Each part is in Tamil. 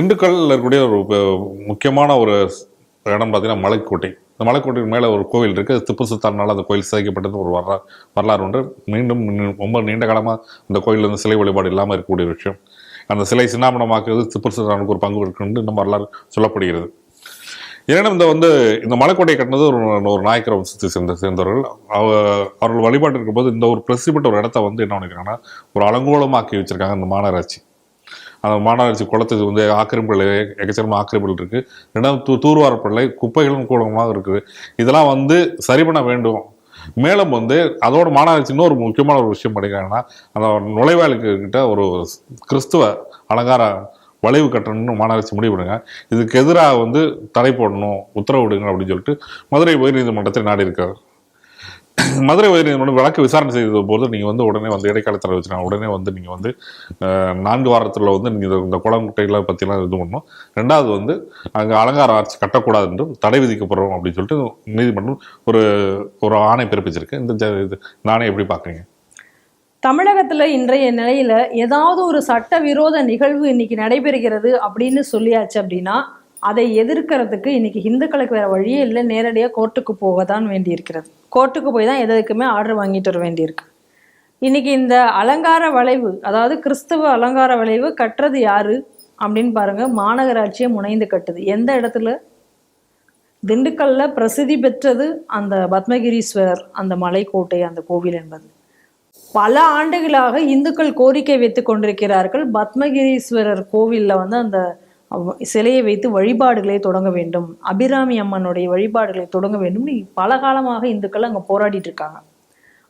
திண்டுக்கல்லில் இருக்கக்கூடிய ஒரு முக்கியமான ஒரு இடம் பார்த்தீங்கன்னா மலைக்கோட்டை. இந்த மலைக்கோட்டைக்கு மேலே ஒரு கோவில் இருக்குது அது திப்பு சுல்தானால் அந்த கோயில் சிதைக்கப்பட்டது ஒரு வரலா வரலாறு ஒன்று மீண்டும் ரொம்ப நீண்ட காலமாக அந்த கோயிலில் வந்து சிலை வழிபாடு இல்லாமல் இருக்கக்கூடிய விஷயம். அந்த சிலை சின்னாமணமாக்குறது திப்பு சுல்தானுக்கு ஒரு பங்கு இருக்குன்னு நம்ம வரலாறு சொல்லப்படுகிறது. ஏன்னா இந்த வந்து இந்த மலைக்கோட்டை கட்டினது ஒரு ஒரு நாயக்கர் வம்சத்தை சேர்ந்த சேர்ந்தவர்கள். அவ அவர்கள் வழிபாட்டு இருக்கும்போது இந்த ஒரு பிரசிப்பட்ட ஒரு இடத்த வந்து என்ன பண்ணிக்கிறாங்கன்னா ஒரு அலங்கோலமாக்கி வச்சுருக்காங்க இந்த மாநகராட்சி. அந்த மாநகராட்சி குளத்துக்கு வந்து ஆக்கிரமிப்புகள் எக்கச்சக்கமாக ஆக்கிரமிப்புகள் இருக்குது ரெண்டாவது தூ தூர்வாரப்படலை குப்பைகளும் கூடமாக இருக்குது. இதெல்லாம் வந்து சரி பண்ண வேண்டும். மேலும் வந்து அதோட மாநகராட்சி இன்னொரு முக்கியமான ஒரு விஷயம் படிக்கிறாங்கன்னா அந்த நுழைவாயிலுக்கு கிட்ட ஒரு கிறிஸ்துவ அலங்கார வளைவு கட்டணும்னு மாநகராட்சி முடிவு பண்ணுங்க இதுக்கு எதிராக வந்து தடை போடணும் உத்தரவிடுங்க அப்படின்னு சொல்லிட்டு மதுரை உயர்நீதிமன்றத்தை நாடி இருக்காரு மதுரை உயர்நீதிமன்றம் வழக்கு விசாரணை செய்த போது நீங்க வந்து உடனே வந்து இடைக்கால தடை உடனே வந்து நீங்க வந்து நான்கு வாரத்துல வந்து நீங்க இந்த குளங்குட்டைகளை பத்திலாம் இது பண்ணணும். ரெண்டாவது வந்து அங்க அலங்கார ஆட்சி கட்டக்கூடாது என்று தடை விதிக்கப்படுறோம் அப்படின்னு சொல்லிட்டு நீதிமன்றம் ஒரு ஒரு ஆணை பிறப்பிச்சிருக்கு. இந்த இது இந்த எப்படி பாக்குறீங்க? தமிழகத்துல இன்றைய நிலையில ஏதாவது ஒரு சட்டவிரோத நிகழ்வு இன்னைக்கு நடைபெறுகிறது அப்படின்னு சொல்லியாச்சு அப்படின்னா அதை எதிர்க்கிறதுக்கு இன்னைக்கு இந்துக்களுக்கு வேற வழியே இல்லை. நேரடியாக கோர்ட்டுக்கு போக தான் வேண்டியிருக்கிறது. கோர்ட்டுக்கு போய் தான் எதுக்குமே ஆர்டர் வாங்கிட்டு வர வேண்டியிருக்கு. இன்னைக்கு இந்த அலங்கார வளைவு அதாவது கிறிஸ்தவ அலங்கார வளைவு கட்டுறது யாரு அப்படின்னு பாருங்க. மாநகராட்சியை முனைந்து கட்டுது. எந்த இடத்துல? திண்டுக்கல்ல பிரசித்தி பெற்றது அந்த பத்மகிரீஸ்வரர் அந்த மலைக்கோட்டை அந்த கோவில் என்பது. பல ஆண்டுகளாக இந்துக்கள் கோரிக்கை வைத்து கொண்டிருக்கிறார்கள். பத்மகிரீஸ்வரர் கோவிலில் வந்து அந்த சிலையை வைத்து வழிபாடுகளை தொடங்க வேண்டும். அபிராமி அம்மனுடைய வழிபாடுகளை தொடங்க வேண்டும். பல காலமாக இந்துக்கள் அங்கே போராடிட்டு இருக்காங்க.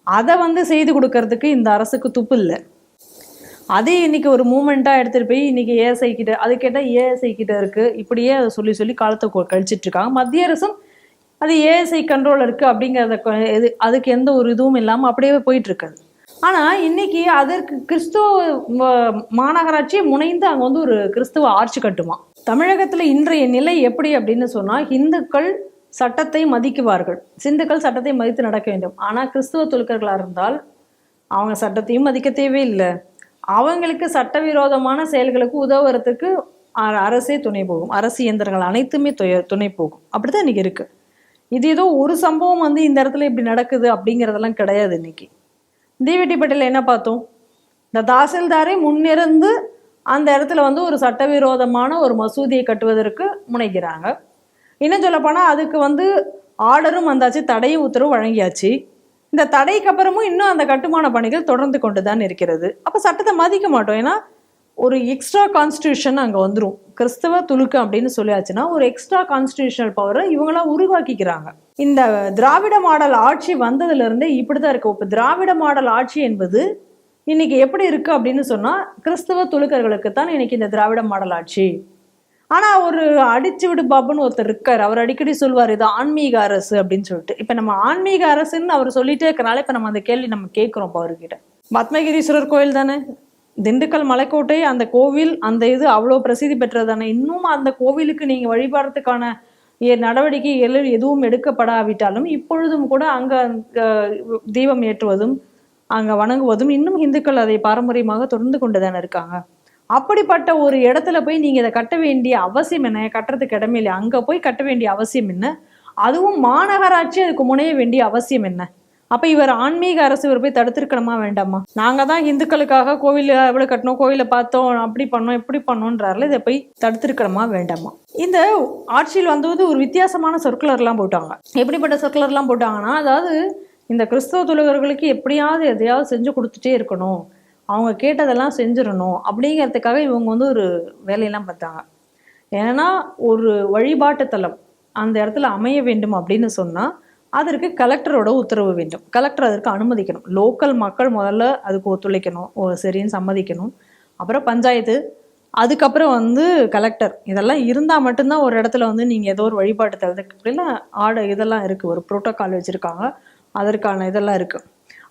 அதை வந்து செய்து கொடுக்கறதுக்கு இந்த அரசுக்கு துப்பு இல்லை. அதே இன்னைக்கு ஒரு மூமெண்ட்டாக எடுத்துகிட்டு போய் இன்னைக்கு ஏஎஸ்ஐ கிட்ட அது கேட்டால் ஏஎஸ்ஐ கிட்ட இருக்கு. இப்படியே அதை சொல்லி சொல்லி காலத்தை கொ- கழிச்சிட்டு இருக்காங்க. மத்திய அரசும் அது ஏஎஸ்ஐ கண்ட்ரோல் இருக்கு அப்படிங்கிறத இது அதுக்கு எந்த ஒரு இதுவும் இல்லாமல் அப்படியே போயிட்டு இருக்காது. ஆனால் இன்னைக்கு அதற்கு கிறிஸ்துவ மாநகராட்சி முனைந்து அங்கே வந்து ஒரு கிறிஸ்துவ ஆட்சி கட்டுமா? தமிழகத்தில் இன்றைய நிலை எப்படி அப்படின்னு சொன்னால் இந்துக்கள் சட்டத்தை மதிக்குவார்கள். சிந்துக்கள் சட்டத்தை மதித்து நடக்க வேண்டும். ஆனால் கிறிஸ்துவ தொழுக்கர்களா இருந்தால் அவங்க சட்டத்தையும் மதிக்க தேவையில்லை. அவங்களுக்கு சட்டவிரோதமான செயல்களுக்கு உதவுறதுக்கு அரசே துணை போகும். அரசு இயந்திரங்கள் அனைத்துமே துணை போகும். அப்படிதான் இன்னைக்கு இருக்கு. இது ஏதோ ஒரு சம்பவம் வந்து இந்த இடத்துல இப்படி நடக்குது அப்படிங்கிறதெல்லாம் கிடையாது இன்னைக்கு. தீவெட்டிப்பட்டியில் என்ன பார்த்தோம்? இந்த தாசில்தாரை முன்னிருந்து அந்த இடத்துல வந்து ஒரு சட்டவிரோதமான ஒரு மசூதியை கட்டுவதற்கு முனைக்கிறாங்க இன்னும் சொல்லப்போனால் அதுக்கு வந்து ஆர்டரும் வந்தாச்சு தடை உத்தரவு வழங்கியாச்சு. இந்த தடைக்கு அப்புறமும் இன்னும் அந்த கட்டுமான பணிகள் தொடர்ந்து கொண்டு தான் இருக்கிறது. அப்போ சட்டத்தை மதிக்க மாட்டோம். ஏன்னா ஒரு எக்ஸ்ட்ரா கான்ஸ்டியூஷன் அங்கே வந்துடும் கிறிஸ்தவ துலுக்கம் அப்படின்னு சொல்லியாச்சுன்னா ஒரு எக்ஸ்ட்ரா கான்ஸ்டியூஷனல் பவரை இவங்களாம் உருவாக்கிக்கிறாங்க. இந்த திராவிட மாடல் ஆட்சி வந்ததுலேருந்தே இப்படி தான் இருக்கு. இப்போ திராவிட மாடல் ஆட்சி என்பது இன்னைக்கு எப்படி இருக்கு அப்படின்னு சொன்னால் கிறிஸ்தவ துலுக்கர்களுக்கு தான் இன்னைக்கு இந்த திராவிட மாடல் ஆட்சி. ஆனால் ஒரு அடிச்சு விடு பாபுன்னு ஒருத்தர் இருக்கார். அவர் அடிக்கடி சொல்வார் இது ஆன்மீக அரசு அப்படின்னு சொல்லிட்டு. இப்போ நம்ம ஆன்மீக அரசுன்னு அவர் சொல்லிட்டே இருக்கிறனால இப்போ நம்ம அந்த கேள்வி நம்ம கேட்குறோம் இப்போ அவர்கிட்ட பத்மகிரீஸ்வரர் கோயில் தானே? திண்டுக்கல் மலைக்கோட்டை அந்த கோவில் அந்த இது அவ்வளோ பிரசித்தி பெற்றது தானே இன்னும் அந்த கோவிலுக்கு நீங்கள் வழிபாடுறதுக்கான ஏ- நடவடிக்கை எதுவும் எடுக்கப்படாவிட்டாலும் இப்பொழுதும் கூட அங்கே தீபம் ஏற்றுவதும் அங்கே வணங்குவதும் இன்னும் இந்துக்கள் அதை பாரம்பரியமாக தொடர்ந்து கொண்டு தானே இருக்காங்க. அப்படிப்பட்ட ஒரு இடத்துல போய் நீங்கள் இதை கட்ட வேண்டிய அவசியம் என்ன? கட்டுறதுக்கு இடமே இல்லை அங்கே போய் கட்ட வேண்டிய அவசியம் என்ன? அதுவும் மாநகராட்சி அதுக்கு முனைய வேண்டிய அவசியம் என்ன? அப்ப இவர் ஆன்மீக அரசு இவர் போய் தடுத்திருக்கணுமா வேண்டாமா? நாங்க தான் இந்துக்களுக்காக கோவில் எவ்வளவு கட்டணும் கோவிலை பார்த்தோம் அப்படி பண்ணோம் இப்படி பண்ணோன்றாருல இதை போய் தடுத்திருக்கணுமா வேண்டாமா? இந்த ஆட்சியில் வந்தது ஒரு வித்தியாசமான சொற்களர்லாம் போட்டாங்க. எப்படிப்பட்ட சொற்களர்லாம் போட்டாங்கன்னா அதாவது இந்த கிறிஸ்தவ தொழிலர்களுக்கு எப்படியாவது எதையாவது செஞ்சு கொடுத்துட்டே இருக்கணும். அவங்க கேட்டதெல்லாம் செஞ்சிடணும். அப்படிங்கிறதுக்காக இவங்க வந்து ஒரு வேலையெல்லாம் பார்த்தாங்க. ஏன்னா ஒரு வழிபாட்டு தலம் அந்த இடத்துல அமைய வேண்டும் அப்படின்னு சொன்னால் அதற்கு கலெக்டரோட உத்தரவு வேண்டும். கலெக்டர் அதற்கு அனுமதிக்கணும். லோக்கல் மக்கள் முதல்ல அதுக்கு ஒத்துழைக்கணும். ஓ சரின்னு சம்மதிக்கணும். அப்புறம் பஞ்சாயத்து அதுக்கப்புறம் வந்து கலெக்டர் இதெல்லாம் இருந்தால் மட்டும்தான் ஒரு இடத்துல வந்து நீங்கள் ஏதோ ஒரு வழிபாட்டு தலத்துக்கு இப்படிலாம் ஆட இதெல்லாம் இருக்குது ஒரு ப்ரோட்டோக்கால் வச்சுருக்காங்க. அதற்கான இதெல்லாம் இருக்குது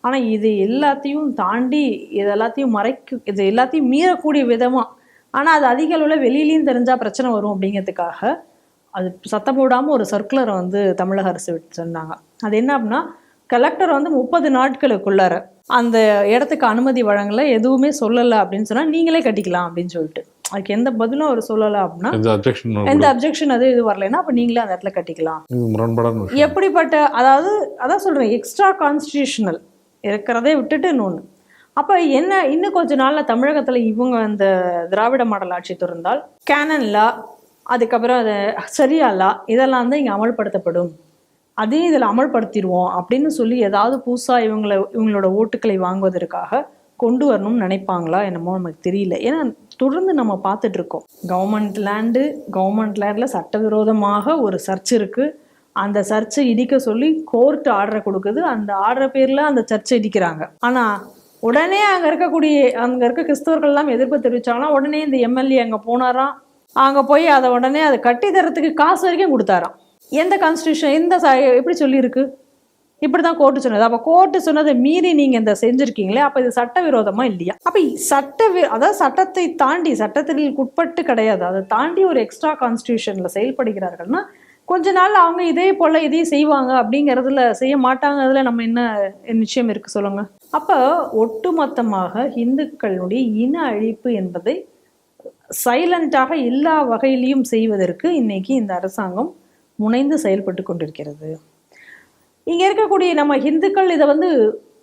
ஆனால் இது எல்லாத்தையும் தாண்டி இது எல்லாத்தையும் மறைக்க இது எல்லாத்தையும் மீறக்கூடிய விதமாக ஆனால் அது அதிக அளவில் வெளியிலையும் தெரிஞ்சால் பிரச்சனை வரும் அப்படிங்கிறதுக்காக அது சத்தம் போடாமல் ஒரு சர்க்குலரை வந்து தமிழக அரசு விட்டு சொன்னாங்க அது என்ன அப்படின்னா கலெக்டர் வந்து முப்பது நாட்களுக்குள்ளார அந்த இடத்துக்கு அனுமதி வழங்கல எதுவுமே சொல்லலை அப்படின்னு சொன்னால் நீங்களே கட்டிக்கலாம் அப்படின்னு சொல்லிட்டு. அதுக்கு எந்த பதிலும் அவர் சொல்லலை அப்படின்னா எந்த அப்ஜெக்ஷன் அது இது வரலைன்னா அப்போ நீங்களே அந்த இடத்துல கட்டிக்கலாம். எப்படிப்பட்ட அதாவது அதான் சொல்றேன் எக்ஸ்ட்ரா கான்ஸ்டியூஷனல் இருக்கிறதே விட்டுட்டு இன்னொன்று அப்போ என்ன இன்னும் கொஞ்ச நாள்ல தமிழகத்துல இவங்க அந்த திராவிட மாடல் ஆட்சி தொடர்ந்தால் கேனன் லா அதுக்கப்புறம் அது சரியா இதெல்லாம் தான் இங்கே அமல்படுத்தப்படும். அதையும் இதில் அமல்படுத்திடுவோம் அப்படின்னு சொல்லி ஏதாவது புதுசாக இவங்களை இவங்களோட ஓட்டுக்களை வாங்குவதற்காக கொண்டு வரணும்னு நினைப்பாங்களா என்னமோ நமக்கு தெரியல. ஏன்னா தொடர்ந்து நம்ம பார்த்துட்டு இருக்கோம் கவர்மெண்ட் லேண்டு கவர்மெண்ட் லேண்டில் சட்டவிரோதமாக ஒரு சர்ச் இருக்குது அந்த சர்ச்சை இடிக்க சொல்லி கோர்ட்டு ஆர்டரை கொடுக்குது. அந்த ஆர்டர் பேரில் அந்த சர்ச்சை இடிக்கிறாங்க. ஆனால் உடனே அங்கே இருக்கக்கூடிய அங்கே இருக்க கிறிஸ்தவர்கள்லாம் எதிர்ப்பு தெரிவித்தாங்கன்னா உடனே இந்த எம்எல்ஏ அங்கே போனாராம். அங்கே போய் அதை உடனே அதை கட்டி தரத்துக்கு காசு வரைக்கும் கொடுத்தாராம். எந்த கான்ஸ்டியூஷன் எந்த ச- எப்படி சொல்லியிருக்கு? இப்படி தான் கோர்ட்டு சொன்னது. அப்போ கோர்ட்டு சொன்னதை மீறி நீங்கள் இந்த செஞ்சுருக்கீங்களே அப்போ இது சட்டவிரோதமா இல்லையா? அப்போ சட்ட வி- அதாவது சட்டத்தை தாண்டி சட்டத்திற்கு உட்பட்டு கிடையாது. அதை தாண்டி ஒரு எக்ஸ்ட்ரா கான்ஸ்டியூஷனில் செயல்படுகிறார்கள்னா கொஞ்ச நாள் அவங்க இதே போல் இதையும் செய்வாங்க அப்படிங்கிறதுல செய்ய மாட்டாங்கிறதுல நம்ம என்ன நிச்சயம் இருக்கு சொல்லுங்க. அப்போ ஒட்டுமொத்தமாக இந்துக்களுடைய இன அழிப்பு என்பதை சைலண்டாக எல்லா வகையிலையும் செய்வதற்கு இன்னைக்கு இந்த அரசாங்கம் முனைந்து செயல்பட்டு கொண்டிருக்கிறது. இங்க இருக்கக்கூடிய நம்ம இந்துக்கள் இதை வந்து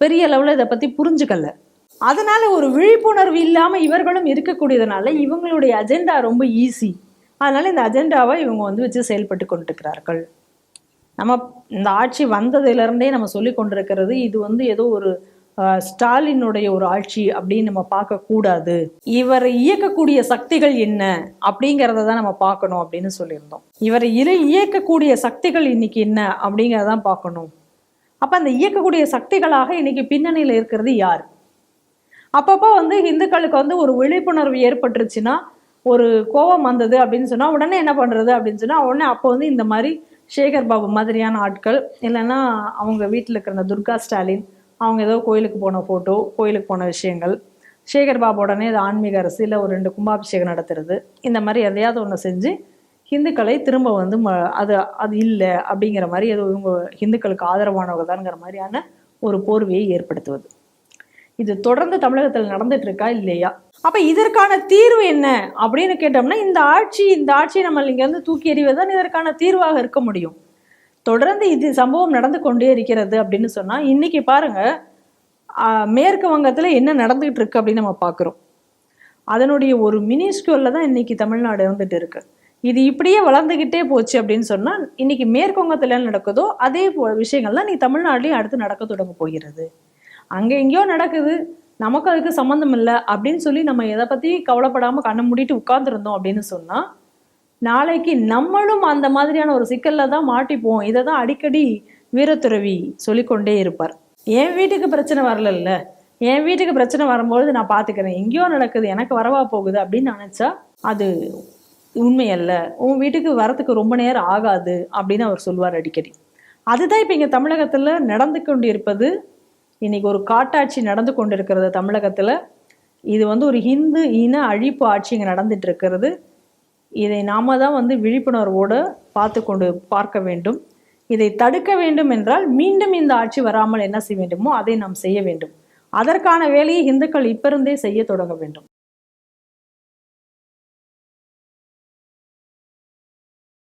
பெரிய அளவில் இதை பத்தி புரிஞ்சுக்கல. அதனால ஒரு விழிப்புணர்வு இல்லாம இவர்களும் இருக்கக்கூடியதுனால இவங்களுடைய அஜெண்டா ரொம்ப ஈஸி அதனால இந்த அஜெண்டாவை இவங்க வந்து வச்சு செயல்பட்டு கொண்டிருக்கிறார்கள். நம்ம இந்த ஆட்சி வந்ததுலேருந்தே நம்ம சொல்லி கொண்டிருக்கிறது இது வந்து ஏதோ ஒரு ஸ்டாலினுடைய ஒரு ஆட்சி அப்படின்னு நம்ம பார்க்கக்கூடாது இவரை இயக்கக்கூடிய சக்திகள் என்ன அப்படிங்கிறத தான் நம்ம பார்க்கணும் அப்படின்னு சொல்லியிருந்தோம். இவரை இரு இயக்கக்கூடிய சக்திகள் இன்னைக்கு என்ன அப்படிங்கிறத தான் பார்க்கணும். அப்போ அந்த இயக்கக்கூடிய சக்திகளாக இன்னைக்கு பின்னணியில் இருக்கிறது யார்? அப்பப்போ வந்து இந்துக்களுக்கு வந்து ஒரு விழிப்புணர்வு ஏற்பட்டுருச்சுன்னா ஒரு கோபம் வந்தது அப்படின்னு சொன்னால் உடனே என்ன பண்றது அப்படின்னு சொன்னால் உடனே அப்போ வந்து இந்த மாதிரி சேகர் பாபு மாதிரியான ஆட்கள் இல்லைன்னா அவங்க வீட்டில் இருக்கிற துர்கா ஸ்டாலின் அவங்க ஏதோ கோயிலுக்கு போன ஃபோட்டோ கோயிலுக்கு போன விஷயங்கள். சேகர் பாபு உடனே இது ஆன்மீக அரசு ஒரு ரெண்டு கும்பாபிஷேகம் நடத்துறது. இந்த மாதிரி எதையாவது ஒன்று செஞ்சு ஹிந்துக்களை திரும்ப வந்து ம- அது அது இல்லை அப்படிங்கிற மாதிரி ஏதோ இவங்க ஹிந்துக்களுக்கு ஆதரவானவங்க தான்ங்கிற மாதிரியான ஒரு போர்வையை ஏற்படுத்துவது. இது தொடர்ந்து தமிழகத்தில் நடந்துட்டு இருக்கா இல்லையா? அப்போ இதற்கான தீர்வு என்ன அப்படின்னு கேட்டோம்னா இந்த ஆட்சி இந்த ஆட்சியை நம்ம இங்கேருந்து தூக்கி எறிவதுதான் இதற்கான தீர்வாக இருக்க முடியும். தொடர்ந்து இது சம்பவம் நடந்து கொண்டே இருக்கிறது அப்படின்னு சொன்னால் இன்னைக்கு பாருங்க மேற்கு வங்கத்தில் என்ன நடந்துகிட்டு இருக்கு அப்படின்னு நம்ம பார்க்குறோம் அதனுடைய ஒரு மினிஸ்குவல்ல தான் இன்னைக்கு தமிழ்நாடு இருந்துட்டு இருக்கு. இது இப்படியே வளர்ந்துக்கிட்டே போச்சு அப்படின்னு சொன்னால் இன்னைக்கு மேற்குவங்கத்தில் என்ன நடக்குதோ அதே போ விஷயங்கள்லாம் நீ தமிழ்நாட்டிலையும் அடுத்து நடக்க தொடங்க போகிறது. அங்கே எங்கேயோ நடக்குது நமக்கு அதுக்கு சம்மந்தம் இல்லை அப்படின்னு சொல்லி நம்ம எதை பற்றி கவலைப்படாமல் கண்ணை மூடிட்டு உட்காந்துருந்தோம் அப்படின்னு சொன்னால் நாளைக்கு நம்மளும் அந்த மாதிரியான ஒரு சிக்கலில் தான் மாட்டிப்போம். இதை தான் அடிக்கடி வீரத்துறவி சொல்லிக்கொண்டே இருப்பார். என் வீட்டுக்கு பிரச்சனை வரலல்ல. என் வீட்டுக்கு பிரச்சனை வரும்பொழுது நான் பார்த்துக்கிறேன் எங்கேயோ நடக்குது. எனக்கு வரவா போகுது அப்படின்னு நினச்சா அது உண்மை அல்ல உன் வீட்டுக்கு வரத்துக்கு ரொம்ப நேரம் ஆகாது அப்படின்னு அவர் சொல்வார் அடிக்கடி. அதுதான் இப்போ இங்கே தமிழகத்தில் நடந்து கொண்டு இருப்பது இன்னைக்கு ஒரு காட்டாட்சி நடந்து கொண்டு இருக்கிறது தமிழகத்தில். இது வந்து ஒரு ஹிந்து இன அழிப்பு ஆட்சி இங்கே நடந்துட்டு இருக்கிறது. இதை நாம தான் வந்து விழிப்புணர்வோடு பார்த்து கொண்டு பார்க்க வேண்டும். இதை தடுக்க வேண்டும் என்றால் மீண்டும் இந்த ஆட்சி வராமல் என்ன செய்ய வேண்டுமோ அதை நாம் செய்ய வேண்டும். அதற்கான வேலையை இந்துக்கள் இப்ப இருந்தே செய்ய தொடங்க வேண்டும்.